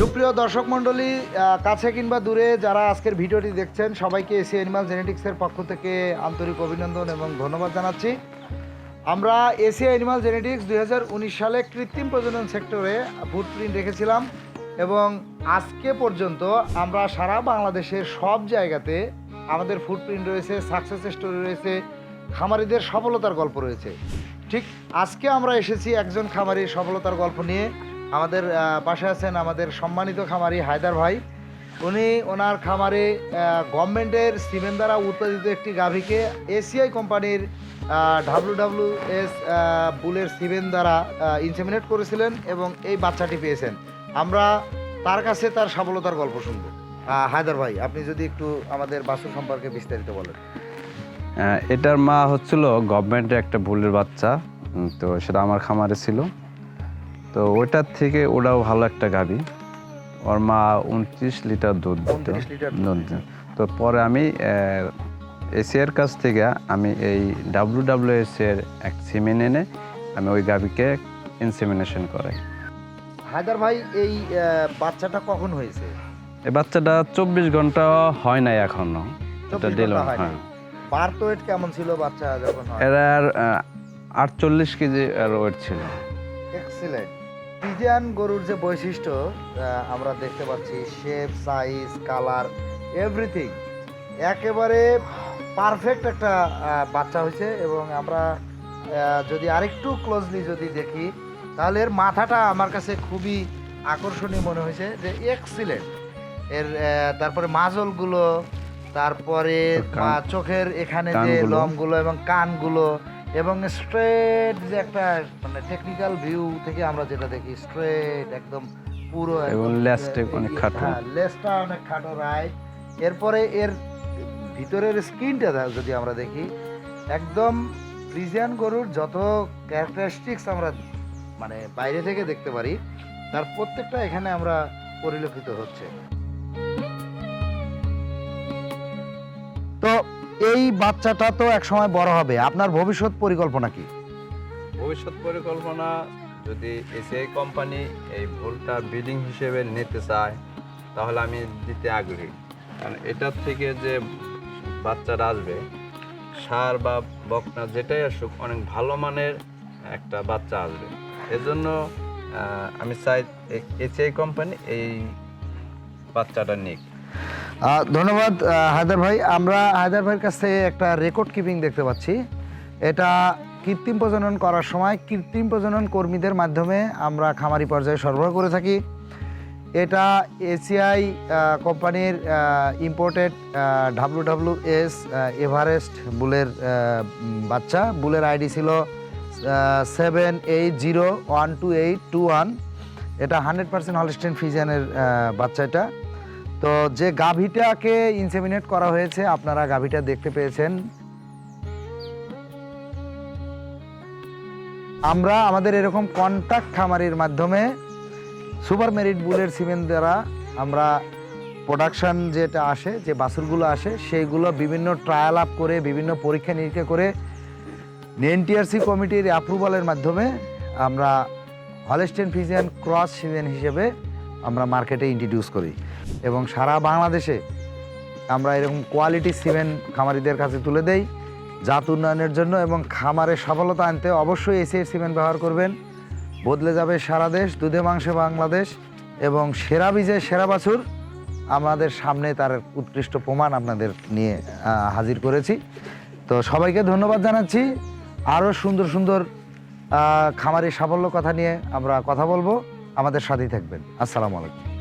সুপ্রিয় দর্শক মণ্ডলী কাছে কিংবা দূরে যারা আজকের ভিডিওটি দেখছেন, সবাইকে এসি অ্যানিমাল জেনেটিক্সের পক্ষ থেকে আন্তরিক অভিনন্দন এবং ধন্যবাদ জানাচ্ছি। আমরা এশিয়া অ্যানিমাল জেনেটিক্স দুই হাজার উনিশ সালে কৃত্রিম প্রজনন সেক্টরে ফুটপ্রিন্ট রেখেছিলাম এবং আজকে পর্যন্ত আমরা সারা বাংলাদেশের সব জায়গাতে আমাদের ফুটপ্রিন্ট রয়েছে সাকসেস স্টোরি রয়েছে, খামারিদের সফলতার গল্প রয়েছে। ঠিক আজকে আমরা এসেছি একজন খামারির সফলতার গল্প নিয়ে। আমাদের পাশে আছেন আমাদের সম্মানিত খামারি হায়দার ভাই। উনি ওনার খামারে গভর্নমেন্টের সিমেন্ট দ্বারা উৎপাদিত একটি গাভীকে এসিআই কোম্পানির ডাব্লু ডাব্লু এস বুলের সিমেন্ট দ্বারা ইনসেমিনেট করেছিলেন এবং এই বাচ্চাটি পেয়েছেন। আমরা তার কাছে তার সফলতার গল্প শুনব। হায়দার ভাই, আপনি যদি একটু আমাদের বাসু সম্পর্কে বিস্তারিত বলেন। এটার মা হচ্ছিল গভর্নমেন্টের একটা ভুলের বাচ্চা তো সেটা আমার খামারে ছিল। তো ওইটার থেকে ওরাও ভালো একটা গাভী ওর মা উনত্রিশ লিটার দুধ দিত। 29 লিটার দুধ দুধ তো পরে আমি এসিয়ার কাছ থেকে আমি এই ডাব্লু ডাব্লিউ এস এর এক সিমেন এনে আমি ওই গাভীকে ইনসেমিনেশন করাই। হায়দার ভাই এই বাচ্চাটা কখন হয়েছে? এই বাচ্চাটা চব্বিশ ঘণ্টা হয় নাই এখনও। এটা 24 দিল ঘণ্টা হয়নি। হ্যাঁ। বার্থ ওয়েট কেমন ছিল বাচ্চা যখন এর আটচল্লিশ কেজি ওয়েট ছিল। এক্সিলেন্ট ফ্রিজিয়ান গরুর যে বৈশিষ্ট্য আমরা দেখতে পাচ্ছি শেপ সাইজ কালার এভরিথিং একেবারে পারফেক্ট একটা বাচ্চা হয়েছে এবং আমরা যদি আরেকটু ক্লোজলি যদি দেখি তাহলে এর মাথাটা আমার কাছে খুবই আকর্ষণীয় মনে হয়েছে যে এক্সিলেন্ট এর তারপরে মাজলগুলো তারপরে চোখের এখানে যে। লমগুলো এবং কানগুলো এবং স্ট্রেট যে একটা মানে টেকনিক্যাল ভিউ থেকে আমরা যেটা দেখি স্ট্রেট একদম পুরো এবং একদম, লেজটা অনেক খাটো। হ্যাঁ, লেজটা অনেক খাটো রাইট এরপরে এর ভিতরের স্কিনটা যদি আমরা দেখি একদম ফ্রিজিয়ান গরুর যত ক্যারেক্টারিস্টিক্স আমরা মানে বাইরে থেকে দেখতে পারি তার প্রত্যেকটা এখানে আমরা পরিলক্ষিত হচ্ছে এই বাচ্চাটা তো এক সময় বড় হবে। আপনার ভবিষ্যৎ পরিকল্পনা কি? ভবিষ্যৎ পরিকল্পনা যদি এসিআই কোম্পানি এই ভুলটা বিডিং হিসেবে নিতে চায়, তাহলে আমি দিতে আগ্রহী। কারণ এটার থেকে যে বাচ্চারা আসবে, সার বা বকনা যেটাই আসুক, অনেক ভালো মানের একটা বাচ্চা আসবে। এজন্য আমি চাই এসিআই কোম্পানি এই বাচ্চাটা নিক। ধন্যবাদ হায়দার ভাই। আমরা হায়দার ভাইয়ের কাছ থেকে একটা রেকর্ড কিপিং দেখতে পাচ্ছি। এটা কৃত্রিম প্রজনন করার সময় কৃত্রিম প্রজনন কর্মীদের মাধ্যমে আমরা খামারি পর্যায়ে সরবরাহ করে থাকি। এটা এসিআই কোম্পানির imported W W S Everest বুলের বাচ্চা। বুলের আইডি ছিল seven eight zero one two eight two one এটা হান্ড্রেড পার্সেন্ট হলস্টেন ফিজিয়ানের বাচ্চা এটা। তো যে গাভীটাকে ইনসেমিনেট করা হয়েছে, আপনারা গাভীটা দেখতে পেয়েছেন। আমরা আমাদের এরকম কন্ট্যাক্ট খামারির মাধ্যমে সুপার মেরিট বুলের সিমেন্ট দ্বারা আমরা প্রোডাকশান যেটা আসে, যে বাছুরগুলো আসে, সেইগুলো বিভিন্ন ট্রায়াল আপ করে, বিভিন্ন পরীক্ষা নিরীক্ষা করে এনটিআরসি কমিটির অ্যাপ্রুভালের মাধ্যমে আমরা হলেস্টেন ফিজিয়ান ক্রস সিমেন্ট হিসেবে আমরা মার্কেটে ইন্ট্রোডিউস করি। এবং সারা বাংলাদেশে আমরা এরকম কোয়ালিটি সিমেন্ট খামারিদের কাছে তুলে দেই জাত উন্নয়নের জন্য এবং খামারের সফলতা আনতে অবশ্যই এসিএর সিমেন্ট ব্যবহার করবেন। বদলে যাবে সারা দেশ দুধে মাংসে বাংলাদেশ এবং সেরা বীজে সেরা বাছুর আমাদের সামনে তার উৎকৃষ্ট প্রমাণ আপনাদের নিয়ে হাজির করেছি। তো সবাইকে ধন্যবাদ জানাচ্ছি। আরও সুন্দর সুন্দর আহ, খামারি সাফল্য কথা নিয়ে আমরা কথা বলব। আমাদের সাথেই থাকবেন। আসসালামু আলাইকুম।